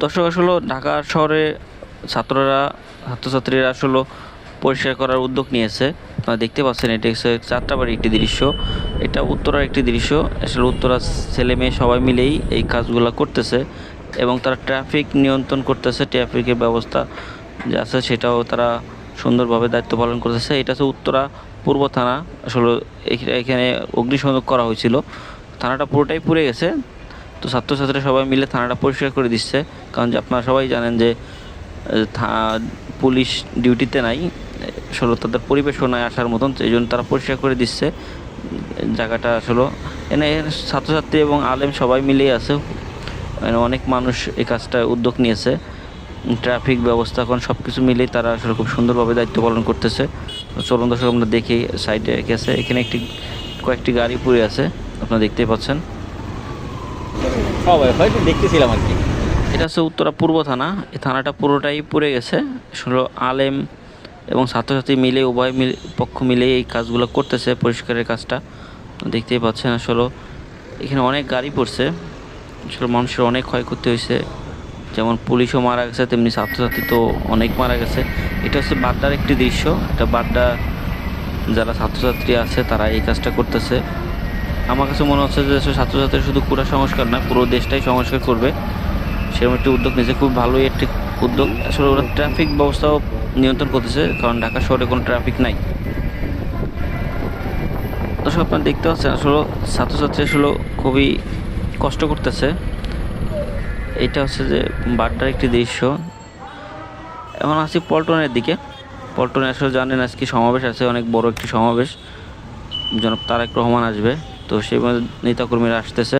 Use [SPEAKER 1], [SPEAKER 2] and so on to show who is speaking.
[SPEAKER 1] দর্শক আসলে ঢাকা শহরে ছাত্ররা, ছাত্রছাত্রীরা আসলে পরিষ্কার করার উদ্যোগ নিয়েছে। আপনারা দেখতে পাচ্ছেন এটি হচ্ছে যাত্রাবাড়ির একটি দৃশ্য। এটা উত্তরার একটি দৃশ্য। আসলে উত্তরা ছেলে মেয়ে সবাই মিলেই এই কাজগুলো করতেছে এবং তারা ট্রাফিক নিয়ন্ত্রণ করতেছে, ট্রাফিকের ব্যবস্থা যে আছে সেটাও তারা সুন্দরভাবে দায়িত্ব পালন করতেছে। এটা হচ্ছে উত্তরা পূর্ব থানা। আসলে এখ- এখানে অগ্নিসংযোগ করা হয়েছিল। থানাটা পুরোটাই পুড়ে গেছে। তো ছাত্রছাত্রীরা সবাই মিলে থানাটা পরিষ্কার করে দিচ্ছে। কারণ আপনারা সবাই জানেন যে পুলিশ ডিউটিতে নাই, আসলে তাদের পরিবেশও নাই আসার মতন এই জন্য তারা পরিষ্কার করে দিচ্ছে। জায়গাটা আসলে, এনে ছাত্রছাত্রী এবং আলেম সবাই মিলেই আছে। মানে অনেক মানুষ এই কাজটা উদ্যোগ নিয়েছে। ট্রাফিক ব্যবস্থা এখন সব কিছু মিলেই তারা আসলে খুব সুন্দরভাবে দায়িত্ব পালন করতেছে। চলুন দর্শক, আমরা দেখি সাইডে গেছে। এখানে একটি, কয়েকটি গাড়ি পুড়ে আছে, আপনারা দেখতেই পাচ্ছেন।
[SPEAKER 2] দেখতেছিলাম আর কি।
[SPEAKER 1] এটা হচ্ছে উত্তরা পূর্ব থানা। এই থানাটা পুরোটাই পুড়ে গেছে। আসলে আলেম এবং ছাত্রছাত্রী মিলে, উভয় মিলে, পক্ষ মিলে এই কাজগুলো করতেছে, পরিষ্কারের কাজটা। দেখতেই পাচ্ছেন আসলে এখানে অনেক গাড়ি পড়ছে। আসলে মানুষের অনেক ক্ষয়ক্ষতি হয়েছে। যেমন পুলিশও মারা গেছে, তেমনি ছাত্রছাত্রী তো অনেক মারা গেছে। এটা হচ্ছে বাড্ডার একটি দৃশ্য। এটা বাড্ডা যারা ছাত্রছাত্রী আছে, তারা এই কাজটা করতেছে। আমার কাছে মনে হচ্ছে যে ছাত্রছাত্রী শুধু পুরা সংস্কার না, পুরো দেশটাই সংস্কার করবে। সেরকম একটি উদ্যোগ নিয়েছে, খুব ভালোই একটি উদ্যোগ। আসলে ওরা ট্রাফিক ব্যবস্থাও নিয়ন্ত্রণ করতেছে, কারণ ঢাকা শহরে কোনো ট্রাফিক নাই। দর্শক, আপনারা দেখতে পাচ্ছেন, আসলে ছাত্রছাত্রী আসলে খুবই কষ্ট করতেছে। এটা হচ্ছে যে বাড্ডার একটি দৃশ্য। এখন আসি পল্টনের দিকে। পল্টনে আসলে জানেন আজকে সমাবেশ আছে, অনেক বড় একটি সমাবেশ। জনাব তারেক রহমান আসবে। তো সেই নেতাকর্মীরা আসতেছে।